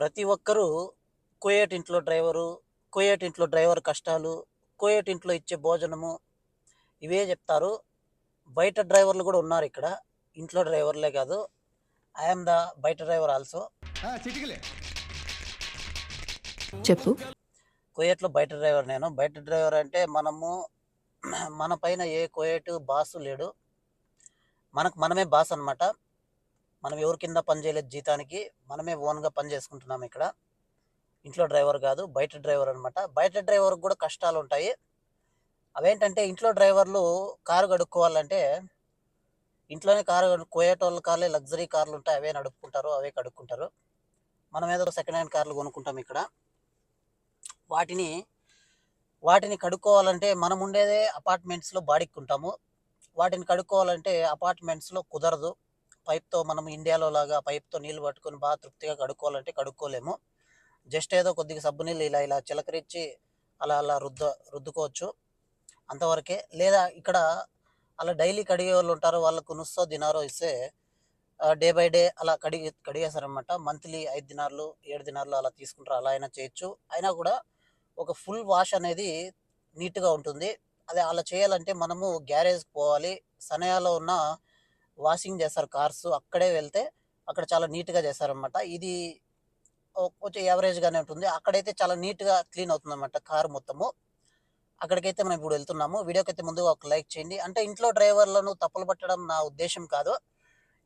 ప్రతి ఒక్కరూ కోయేట్ ఇంట్లో డ్రైవరు కోయేట్ ఇంట్లో డ్రైవర్ కష్టాలు కోయేట్ ఇంట్లో ఇచ్చే భోజనము ఇవే చెప్తారు. బయట డ్రైవర్లు కూడా ఉన్నారు ఇక్కడ. ఇంట్లో డ్రైవర్లే కాదు. ఐఎమ్ ద బయట డ్రైవర్ ఆల్సో చెప్పు. కోయేట్లో బయట డ్రైవర్ నేను. బయట డ్రైవర్ అంటే మనము మన పైన ఏ కోయేట్ బాసు లేడు. మనకు మనమే బాస్ అన్నమాట. మనం ఎవరి కింద పని చేయలేదు జీతానికి మనమే ఓన్గా పని చేసుకుంటున్నాం ఇక్కడ. ఇంట్లో డ్రైవర్ కాదు బయట డ్రైవర్ అనమాట బయట డ్రైవర్కి కూడా కష్టాలు ఉంటాయి. అవేంటంటే ఇంట్లో డ్రైవర్లు కారు కడుక్కోవాలంటే ఇంట్లోనే కారు కోయేటోళ్ళ కార్లే లగ్జరీ కార్లు ఉంటాయి అవే నడుపుకుంటారు అవే కడుక్కుంటారు. మనం ఏదో సెకండ్ హ్యాండ్ కార్లు కొనుక్కుంటాం ఇక్కడ. వాటిని వాటిని కడుక్కోవాలంటే మనం ఉండేదే అపార్ట్మెంట్స్లో బాడిక్కుంటాము వాటిని కడుక్కోవాలంటే అపార్ట్మెంట్స్లో కుదరదు. పైప్తో మనం ఇండియాలో లాగా పైప్తో నీళ్ళు పట్టుకొని బాగా తృప్తిగా కడుక్కోవాలంటే కడుక్కోలేము. జస్ట్ ఏదో కొద్దిగా సబ్బు నీళ్ళు ఇలా ఇలా చిలకరించి అలా అలా రుద్ద రుద్దుకోవచ్చు. అంతవరకే లేదా ఇక్కడ అలా డైలీ కడిగే వాళ్ళు ఉంటారు వాళ్ళకు నుస్సో దినారో ఇస్తే డే బై డే అలా కడిగి కడిగేశారనమాట మంత్లీ ఐదు దినార్లు ఏడు దినార్లు అలా తీసుకుంటారు. అలా అయినా చేయొచ్చు. అయినా కూడా ఒక ఫుల్ వాష్ అనేది నీట్గా ఉంటుంది. అదే అలా చేయాలంటే మనము గ్యారేజ్కి పోవాలి. సనయాలో ఉన్న వాషింగ్ చేస్తారు కార్స్ అక్కడే వెళ్తే అక్కడ చాలా నీట్గా చేస్తారనమాట ఇది కొంచెం యావరేజ్గానే ఉంటుంది. అక్కడైతే చాలా నీట్గా క్లీన్ అవుతుంది అనమాట కార్ మొత్తము. అక్కడికైతే మనం ఇప్పుడు వెళ్తున్నాము. వీడియోకి అయితే ముందుగా ఒక లైక్ చేయండి. అంటే ఇంట్లో డ్రైవర్లను తప్పులు పట్టడం నా ఉద్దేశం కాదు.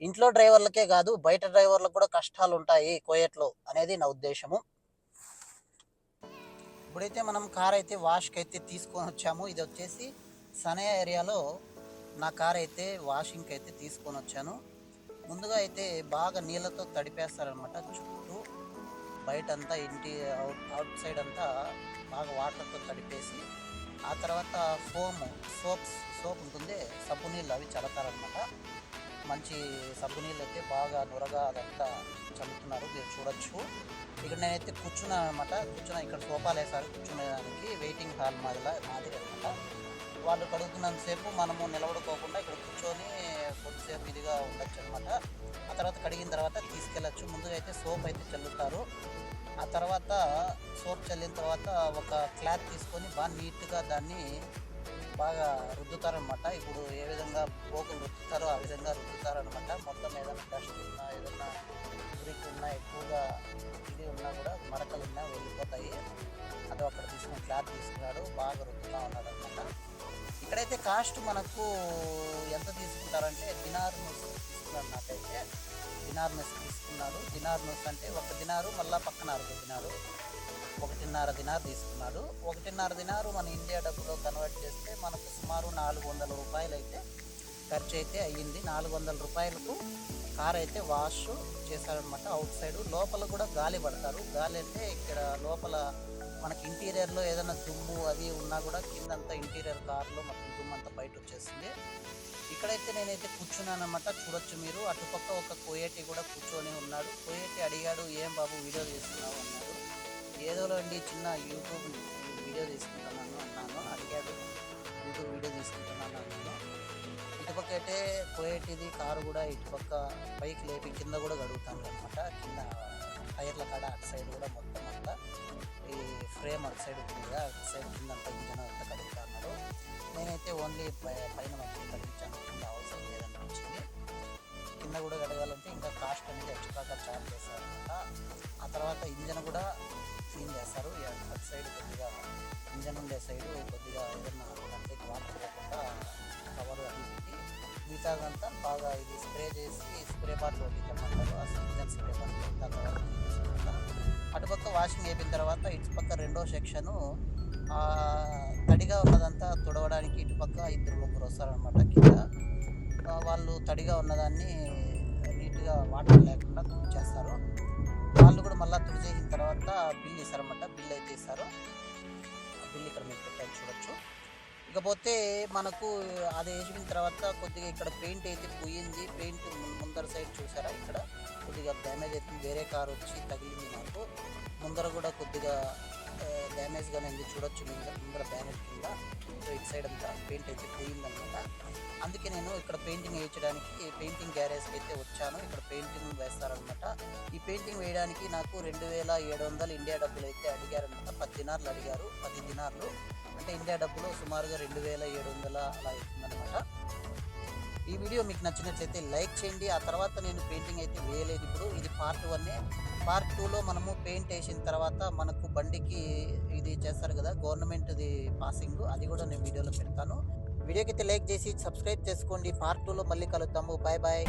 ఇంట్లో డ్రైవర్లకే కాదు బయట డ్రైవర్లకు కూడా కష్టాలు ఉంటాయి కోయట్లో అనేది నా ఉద్దేశము. ఇప్పుడైతే మనం కార్ అయితే వాష్కి అయితే తీసుకొని వచ్చాము ఇది వచ్చేసి సనయ ఏరియాలో నా కార్ అయితే వాషింగ్కి అయితే తీసుకొని వచ్చాను. ముందుగా అయితే బాగా నీళ్ళతో తడిపేస్తారనమాట చుట్టూ బయట అంతా ఇంటి అవుట్ అవుట్ సైడ్ అంతా బాగా వాటర్తో తడిపేసి ఆ తర్వాత ఫోమ్ సోప్స్ సోప్ ఉంటుంది. సబ్బు నీళ్ళు అవి చల్లతారనమాట మంచి సబ్బు నీళ్ళు అయితే బాగా నురగా అదంతా చల్లుతున్నారు. మీరు చూడొచ్చు. ఇక్కడ నేనైతే కూర్చున్నాను అనమాట కూర్చున్నా ఇక్కడ సోఫాలు వేసారు కూర్చునేదానికి వెయిటింగ్ హాల్ మాదిలా మాదిరి అనమాట వాళ్ళు కడుగుతున్నంతసేపు మనము నిలబడుకోకుండా ఇక్కడ కూర్చొని కొద్దిసేపు ఇదిగా ఉండొచ్చు అనమాట ఆ తర్వాత కడిగిన తర్వాత తీసుకెళ్ళచ్చు. ముందుగా అయితే సోప్ అయితే చల్లుతారు. ఆ తర్వాత సోప్ చల్లిన తర్వాత ఒక క్లాత్ తీసుకొని బాగా నీట్గా దాన్ని బాగా రుద్దుతారనమాట ఇప్పుడు ఏ విధంగా పోకులు రుద్దుతారో ఆ విధంగా రుద్దుతారనమాట మొత్తం ఏదైనా డస్ట్ ఉన్నా ఏదైనా మురికి ఉన్నా ఎక్కువగా ఇది ఉన్నా కూడా మరకలు ఉన్నా వెళ్ళిపోతాయి. అది అక్కడ తీసుకుని క్లాత్ తీసుకున్నాడు. బాగా రుద్దుతా ఉన్నాడు అనమాట ఇక్కడైతే కాస్ట్ మనకు ఎంత తీసుకుంటారంటే దినార్ నూస్ తీసుకున్నారు నాకైతే. దినార్ నూస్ తీసుకున్నాడు దినార్ నూస్ అంటే ఒక దినారు మళ్ళా పక్కన అరవై దినారు. ఒకటిన్నర దినార్ తీసుకున్నాడు. ఒకటిన్నర దినారు మన ఇండియా డబ్బులో కన్వర్ట్ చేస్తే మనకు సుమారు నాలుగు వందల రూపాయలు అయితే ఖర్చు అయితే అయ్యింది. నాలుగు వందల రూపాయలకు కార్ అయితే వాష్ చేశారనమాట అవుట్ సైడ్ లోపల కూడా గాలి పడతారు. గాలి అంటే ఇక్కడ లోపల మనకి ఇంటీరియర్లో ఏదైనా దుమ్ము అది ఉన్నా కూడా కిందంతా ఇంటీరియర్ కార్లో మొత్తం దుమ్ము అంతా బయట వచ్చేసింది ఇక్కడైతే నేనైతే కూర్చున్నానమాట చూడొచ్చు మీరు. అటుపక్క ఒక కోయేటి కూడా కూర్చొని ఉన్నాడు. కోయేటి అడిగాడు ఏం బాబు వీడియో తీసుకున్నావు అన్నాడు. ఏదో అండి చిన్న యూట్యూబ్ వీడియో తీసుకుంటాను ఇటుపక్క అయితే పోయేటిది కారు కూడా ఇటుపక్క పైకి లేపి కింద కూడా కడుగుతాను అనమాట కింద టైర్ల కాడ అటు సైడ్ కూడా మొత్తం అంతా ఈ ఫ్రేమ్ అటు సైడ్ ఉంటుంది కదా అటు సైడ్ కింద అంతా ఇంజన్ అంతా కడుగుతా అన్నాడు నేనైతే ఓన్లీ పైన మధ్య కడిగించాను కింద అవసరం లేదనిపించింది. కింద మిగతాదంతా బాగా ఇది స్ప్రే చేసి స్ప్రే బాటిల్ ఒకటి ఆ ఇంజన్ స్ప్రే బాటిల్ తర్వాత అటుపక్క వాషింగ్ అయిపోయిన తర్వాత ఇటుపక్క రెండో సెక్షను తడిగా ఉన్నదంతా తుడవడానికి ఇటుపక్క ఇద్దరు ముగ్గురు వస్తారనమాట కింద. వాళ్ళు తడిగా ఉన్నదాన్ని నీట్గా వాటర్ లేకుండా చేస్తారు వాళ్ళు కూడా మళ్ళీ తుడిచేసిన తర్వాత బిల్ ఇస్తారన్నమాట. బిల్ అయితే ఇస్తారు. బిల్ ఇక్కడ మీరు పెట్టాలి చూడొచ్చు. ఇకపోతే మనకు అది వేసిన తర్వాత కొద్దిగా ఇక్కడ పెయింట్ అయితే పోయింది. పెయింట్ ముందర సైడ్ చూసారా? ఇక్కడ కొద్దిగా డ్యామేజ్ అయితే వేరే కార్ వచ్చి తగిలింది నాకు ముందర కూడా కొద్దిగా డ్యామేజ్గానే ఉంది. చూడొచ్చు ముందర ముందర బ్యానర్ కింద సో ఇటు సైడ్ అంతా పెయింట్ అయితే పోయిందనమాట అందుకే నేను ఇక్కడ పెయింటింగ్ వేయించడానికి పెయింటింగ్ గ్యారేజ్కి అయితే వచ్చాను. ఇక్కడ పెయింటింగ్ వేస్తారనమాట ఈ పెయింటింగ్ వేయడానికి నాకు రెండు వేల ఏడు వందలు ఇండియా డబ్బులు అయితే అడిగారనమాట పది దినార్లు అడిగారు. పది దినార్లు. అంటే ఇండియా డబ్బులు సుమారుగా రెండు వేల ఏడు వందల అలా అవుతుందనమాట ఈ వీడియో మీకు నచ్చినట్లయితే లైక్ చేయండి. ఆ తర్వాత నేను పెయింటింగ్ అయితే వేయలేదు ఇప్పుడు. ఇది పార్ట్ వన్నే పార్ట్ టూలో మనము పెయింట్ వేసిన తర్వాత మనకు బండికి ఇది చేస్తారు కదా గవర్నమెంట్ది పాసింగ్. అది కూడా నేను వీడియోలో పెడతాను. వీడియోకి అయితే లైక్ చేసి సబ్స్క్రైబ్ చేసుకోండి. పార్ట్ టూలో మళ్ళీ కలుద్దాము. Bye bye.